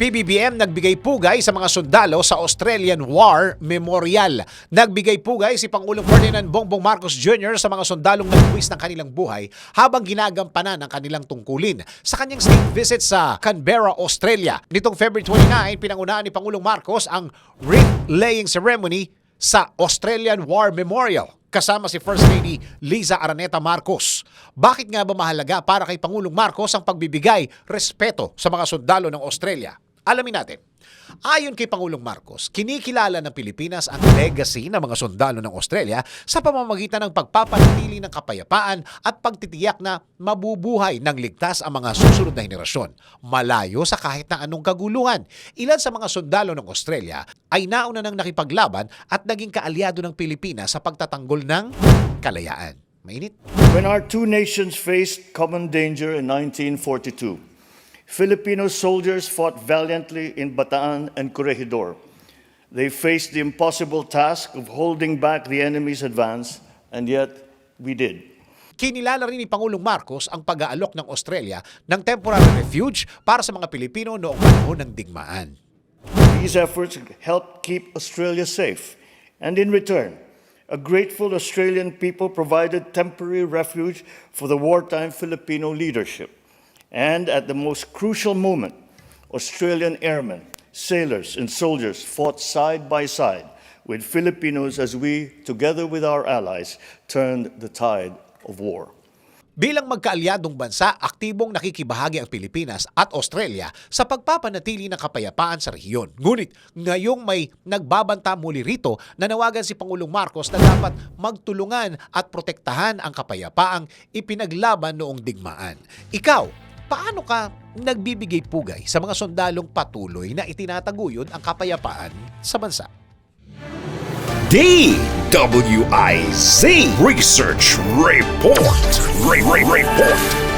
PBBM nagbigay pugay sa mga sundalo sa Australian War Memorial. Nagbigay pugay si Pangulong Ferdinand Bongbong Marcos Jr. sa mga sundalong nagbuwis ng kanilang buhay habang ginagampanan ang kanilang tungkulin. Sa kanyang state visit sa Canberra, Australia, nitong February 29, pinangunahan ni Pangulong Marcos ang wreath-laying ceremony sa Australian War Memorial kasama si First Lady Liza Araneta Marcos. Bakit nga ba mahalaga para kay Pangulong Marcos ang pagbibigay respeto sa mga sundalo ng Australia? Alamin natin. Ayon kay Pangulong Marcos, kinikilala ng Pilipinas ang legacy ng mga sundalo ng Australia sa pamamagitan ng pagpapanatili ng kapayapaan at pagtitiyak na mabubuhay ng ligtas ang mga susunod na henerasyon, malayo sa kahit na anong kaguluhan. Ilan sa mga sundalo ng Australia ay nauna nang nakipaglaban at naging kaalyado ng Pilipinas sa pagtatanggol ng kalayaan. Mainit? When our two nations faced common danger in 1942, Filipino soldiers fought valiantly in Bataan and Corregidor. They faced the impossible task of holding back the enemy's advance, and yet we did. Kinilala rin ni Pangulong Marcos ang pag-aalok ng Australia ng temporary refuge para sa mga Pilipino noong panahon ng digmaan. These efforts helped keep Australia safe, and in return, a grateful Australian people provided temporary refuge for the wartime Filipino leadership. And at the most crucial moment, Australian airmen, sailors, and soldiers fought side by side with Filipinos as we, together with our allies, turned the tide of war. Bilang magkaalyadong bansa, aktibong nakikibahagi ang Pilipinas at Australia sa pagpapanatili ng kapayapaan sa rehiyon. Ngunit ngayong may nagbabanta muli rito, nanawagan si Pangulong Marcos na dapat magtulungan at protektahan ang kapayapaang ipinaglaban noong digmaan. Ikaw, paano ka nagbibigay pugay sa mga sundalong patuloy na itinataguyod ang kapayapaan sa bansa? DWIZ Research Report. Re- Re- Report.